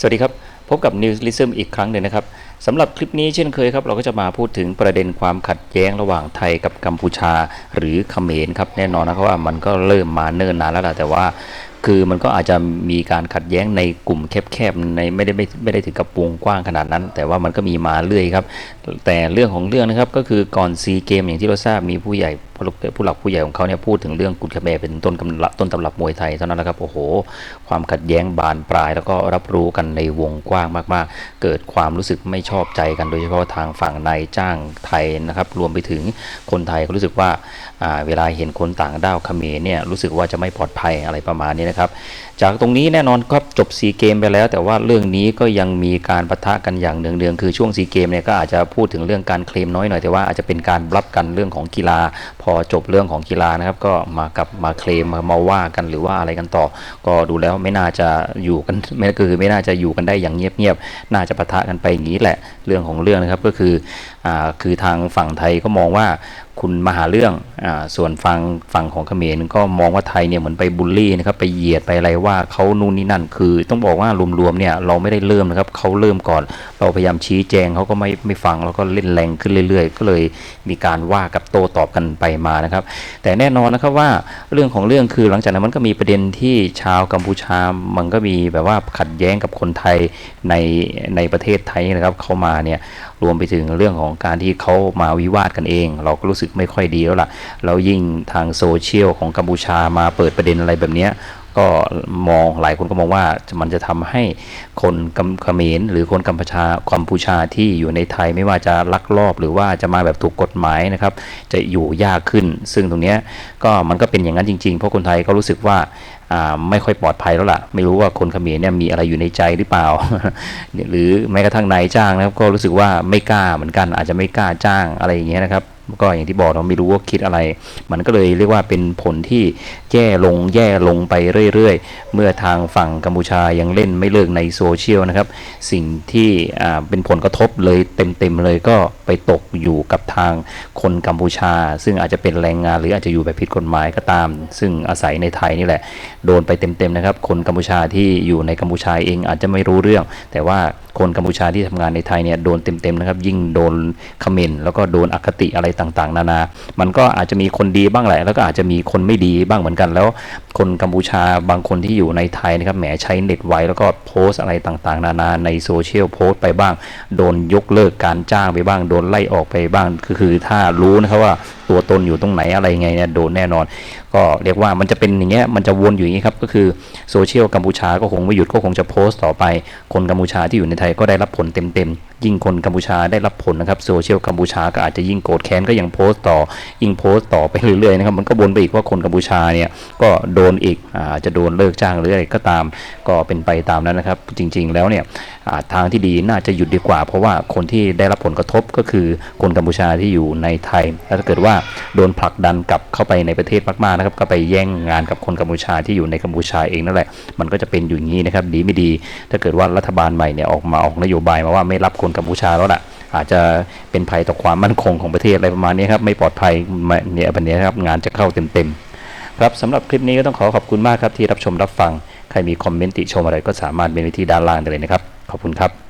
สวัสดีครับ พบกับ News l i s m อีกครั้งหนึ่งนะครับสำหรับคลิปนี้เช่นเคยครับ เราก็จะมาพูดถึงประเด็นความขัดแย้งระหว่างไทยกับกัมพูชาหรือเขมรครับ แน่นอนนะครับว่ามันก็เริ่มมาเนิ่นนานแล้วแหละแต่ว่า คือมันก็อาจจะมีการขัดแย้งในกลุ่มแคบๆในไม่ได้ไม่ไม่ได้ถึงกับวงกว้างขนาดนั้น แต่ว่ามันก็มีมาเรื่อยครับ แต่เรื่องของเรื่องนะครับก็คือก่อนซีเกมอย่างที่เราทราบมีผู้ใหญ่ ผู้หลักผู้หลักผู้ใหญ่ของเขาเนี่ยพูดถึงเรื่องกุดขแมเป็นต้นกำลับต้นตำรับมวยไทยเท่านั้นแหละครับโอ้โห ความขัดแย้งบานปลาย แล้วก็รับรู้กันในวงกว้างมากๆ เกิดความรู้สึกไม่ชอบใจกันโดยเฉพาะทางฝั่งนายจ้างไทยนะครับรวมไปถึงคนไทยก็รู้สึกว่าเวลาเห็นคนต่างด้าวเขมรเนี่ยรู้สึกว่าจะไม่ปลอดภัยอะไรประมาณนี้นะครับ จากตรงนี้แน่นอนครับจบซีเกมไปแล้ว แต่ว่าเรื่องนี้ก็ยังมีการปะทะกันอย่างเนืองๆคือช่วงซีเกมเนี่ยก็อาจจะพูดถึงเรื่องการเคลมน้อยหน่อยแต่ว่าอาจจะเป็นการรับกันเรื่องของกีฬาพพอจบเรื่องของกีฬานะครับก็มากับมาเคลมมามาว่ากันหรือว่าอะไรกันต่อ ก็ดูแล้วไม่น่าจะอยู่กันไม่คือไม่น่าจะอยู่กันได้อย่างเงียบๆน่าจะปะทะกันไปอย่างนี้แหละเรื่องของเรื่องนะครับก็คืออ่าคือทางฝั่งไทยก็มองว่า คุณมาหาเรื่องอ่าส่วนฝั่งฝั่งของเขมรก็มองว่าไทยเนี่ยเหมือนไปบูลลี่นะครับไปเหยียดไปอะไรว่าเขานู่นนี่นั่น คือต้องบอกว่ารวมๆเนี่ยเราไม่ได้เริ่มนะครับเขาเริ่มก่อน เราพยายามชี้แจงเขาก็ไม่ไม่ฟังแล้วก็เล่นแรงขึ้นเรื่อย ๆ ก็เลยมีการว่ากับโต้ตอบกันไปมานะครับ แต่แน่นอนนะครับว่าเรื่องของเรื่องคือหลังจากนั้นมันก็มีประเด็นที่ชาวกัมพูชามันก็มีแบบว่าขัดแย้งกับคนไทยในในประเทศไทยนี่นะครับเข้ามาเนี่ยรวมไปถึงเรื่องของการที่เขามาวิวาทกันเอง เราก็รู้สึกไม่ค่อยดีแล้วล่ะแล้วยิ่งทางโซเชียลของกัมพูชามาเปิดประเด็นอะไรแบบนี้ก็มองหลายคนก็มองว่ามันจะทำให้คนกัมเขมรหรือคนกัมพูชากัมพูชาที่อยู่ในไทยไม่ว่าจะลักลอบหรือว่าจะมาแบบถูกกฎหมายนะครับ จะอยู่ยากขึ้น ซึ่งตรงนี้ก็มันก็เป็นอย่างนั้นจริงๆ เพราะคนไทยก็รู้สึกว่าอ่าไม่ค่อยปลอดภัยแล้วล่ะ ไม่รู้ว่าคนเขมรเนี่ยมีอะไรอยู่ในใจหรือเปล่า หรือแม้กระทั่งนายจ้างนะครับก็รู้สึกว่าไม่กล้าเหมือนกันอาจจะไม่กล้าจ้างอะไรอย่างเงี้ยนะครับ ก็อย่างที่บอกเราไม่รู้ว่าคิดอะไร มันก็เลยเรียกว่าเป็นผลที่แย่ลงแย่ลงไปเรื่อยๆ เมื่อทางฝั่งกัมพูชายังเล่นไม่เลิกในโซเชียลนะครับ สิ่งที่เป็นผลกระทบเลยเต็มๆเลยก็ไปตกอยู่กับทางคนกัมพูชา ซึ่งอาจจะเป็นแรงงานหรืออาจจะอยู่แบบผิดกฎหมายก็ตาม ซึ่งอาศัยในไทยนี่แหละ โดนไปเต็มๆนะครับ คนกัมพูชาที่อยู่ในกัมพูชาเองอาจจะไม่รู้เรื่อง แต่ว่าคนกัมพูชาที่ทำงานในไทยเนี่ยโดนเต็มๆนะครับ ยิ่งโดนคอมเมนต์แล้วก็โดนอคติอะไรต่างๆ นานา มันก็อาจจะมีคนดีบ้างแหละ แล้วก็อาจจะมีคนไม่ดีบ้างเหมือนกัน แล้วคนกัมพูชาบางคนที่อยู่ในไทยนะครับแหมใช้เน็ตไวแล้วก็โพสต์อะไรต่างๆ นานาในโซเชียลโพสต์ไปบ้าง โดนยกเลิกการจ้างไปบ้างโดนไล่ออกไปบ้างคือคือถ้ารู้นะครับว่า ตัวตนอยู่ตรงไหนอะไรยังไงเนี่ยโดนแน่นอน ก็เรียกว่ามันจะเป็นอย่างเงี้ยมันจะวนอยู่อย่างนี้ครับก็คือโซเชียลกัมพูชาก็คงไม่หยุดก็คงจะโพสต์ต่อไป คนกัมพูชาที่อยู่ในไทยก็ได้รับผลเต็มๆยิ่งคนกัมพูชาได้รับผลนะครับโซเชียลกัมพูชาก็อาจจะยิ่งโกรธแค้นก็ยังโพสต์ต่อยิ่งโพสต์ต่อไปเรื่อยๆนะครับมันก็วนไปอีกว่าคนกัมพูชาเนี่ยก็โดนอีกอาจะโดนเลิกจ้างหรืออะไรก็ตาม ก็เป็นไปตามนั้นนะครับ จริง ๆ แล้วเนี่ยาทางที่ดีน่าจะหยุดดีกว่า เพราะว่าคนที่ได้รับผลกระทบก็คือคนกัมพูชาที่อยู่ในไทยแล้วถ้าเกิดว่าโดนผลักดันกลับเข้าไปในประเทศมากๆนะครับ ก็ไปแย่งงานกับคนกัมพูชาที่อยู่ในกัมพูชาเองนั่นแหละ มันก็จะเป็นอยู่อย่างนี้นะครับ ดีไม่ดี ถ้าเกิดว่ารัฐบาลใหม่เนี่ยออกมาออกนโยบายมาว่าไม่รับคนกัมพูชาแล้วล่ะ อาจจะเป็นภัยต่อความมั่นคงของประเทศอะไรประมาณนี้ครับ ไม่ปลอดภัยเนี่ยแบบนี้ครับงานจะเข้าเต็มๆ ครับสำหรับคลิปนี้ก็ต้องขอขอบคุณมากครับที่รับชมรับฟัง ใครมีคอมเมนต์ติชมอะไรก็สามารถเป็นวิธีด้านล่างได้เลยนะครับ ขอบคุณครับ